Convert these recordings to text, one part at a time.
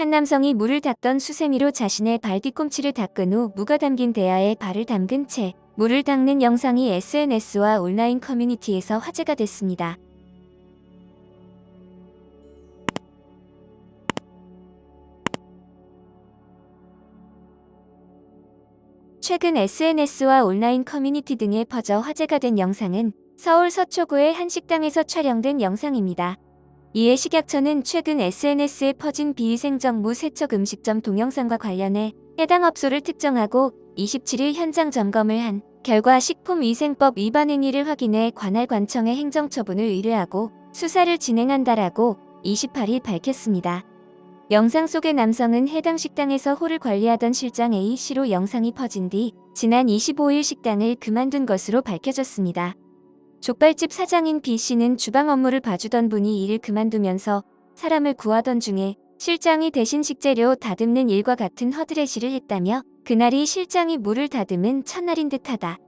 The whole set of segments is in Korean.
한 남성이 물을 닦던 수세미로 자신의 발 뒤꿈치를 닦은 후 무가 담긴 대야에 발을 담근 채 물을 닦는 영상이 SNS와 온라인 커뮤니티에서 화제가 됐습니다. 최근 SNS와 온라인 커뮤니티 등에 퍼져 화제가 된 영상은 서울 서초구의 한 식당에서 촬영된 영상입니다. 이에 식약처는 최근 SNS에 퍼진 비위생정무 세척 음식점 동영상과 관련해 해당 업소를 특정하고 27일 현장 점검을 한 결과 식품위생법 위반 행위를 확인해 관할 관청에 행정처분을 의뢰하고 수사를 진행한다라고 28일 밝혔습니다. 영상 속의 남성은 해당 식당에서 홀을 관리하던 실장 A씨로 영상이 퍼진 뒤 지난 25일 식당을 그만둔 것으로 밝혀졌습니다. 족발집 사장인 B씨는 주방 업무를 봐주던 분이 일을 그만두면서 사람을 구하던 중에 실장이 대신 식재료 다듬는 일과 같은 허드레시를 했다며 그날이 실장이 물을 다듬은 첫날인 듯하다.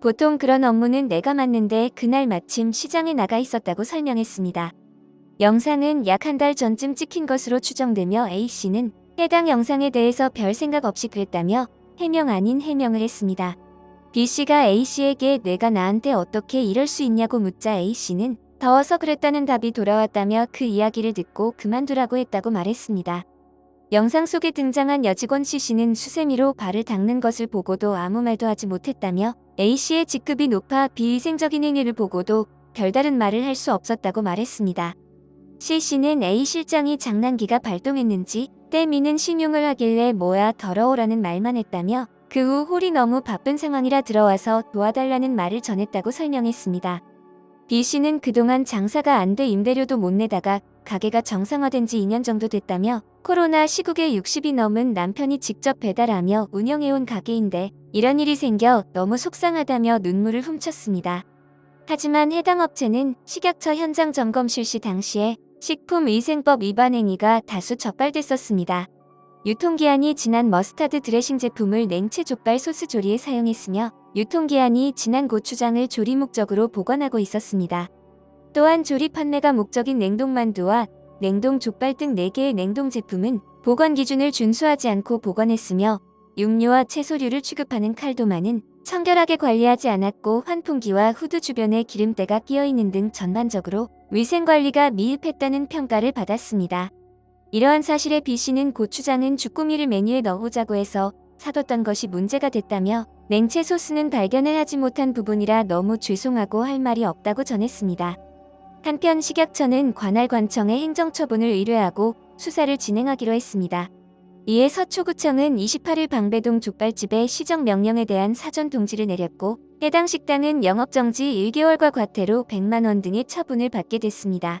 보통 그런 업무는 내가 맡는데 그날 마침 시장에 나가 있었다고 설명했습니다. 영상은 약 한 달 전쯤 찍힌 것으로 추정되며 A씨는 해당 영상에 대해서 별 생각 없이 그랬다며 해명 아닌 해명을 했습니다. B씨가 A씨에게 내가 나한테 어떻게 이럴 수 있냐고 묻자 A씨는 더워서 그랬다는 답이 돌아왔다며 그 이야기를 듣고 그만두라고 했다고 말했습니다. 영상 속에 등장한 여직원 C씨는 수세미로 발을 닦는 것을 보고도 아무 말도 하지 못했다며 A씨의 직급이 높아 비위생적인 행위를 보고도 별다른 말을 할 수 없었다고 말했습니다. C씨는 A 실장이 장난기가 발동했는지 때미는 신용을 하길래 뭐야 더러워라는 말만 했다며 그 후 홀이 너무 바쁜 상황이라 들어와서 도와달라는 말을 전했다고 설명했습니다. B씨는 그동안 장사가 안 돼 임대료도 못 내다가 가게가 정상화된 지 2년 정도 됐다며 코로나 시국에 60이 넘은 남편이 직접 배달하며 운영해온 가게인데 이런 일이 생겨 너무 속상하다며 눈물을 훔쳤습니다. 하지만 해당 업체는 식약처 현장 점검 실시 당시에 식품위생법 위반 행위가 다수 적발됐었습니다. 유통기한이 지난 머스타드 드레싱 제품을 냉채 족발 소스 조리에 사용했으며 유통기한이 지난 고추장을 조리 목적으로 보관하고 있었습니다. 또한 조리 판매가 목적인 냉동만두와 냉동 족발 등 4개의 냉동 제품은 보관 기준을 준수하지 않고 보관했으며 육류와 채소류를 취급하는 칼도마는 청결하게 관리하지 않았고 환풍기와 후드 주변에 기름때가 끼어있는 등 전반적으로 위생관리가 미흡했다는 평가를 받았습니다. 이러한 사실에 B씨는 고추장은 주꾸미를 메뉴에 넣어보자고 해서 사뒀던 것이 문제가 됐다며 냉채 소스는 발견을 하지 못한 부분이라 너무 죄송하고 할 말이 없다고 전했습니다. 한편 식약처는 관할 관청에 행정처분을 의뢰하고 수사를 진행하기로 했습니다. 이에 서초구청은 28일 방배동 족발집의 시정 명령에 대한 사전 통지를 내렸고 해당 식당은 영업정지 1개월과 과태료 100만원 등의 처분을 받게 됐습니다.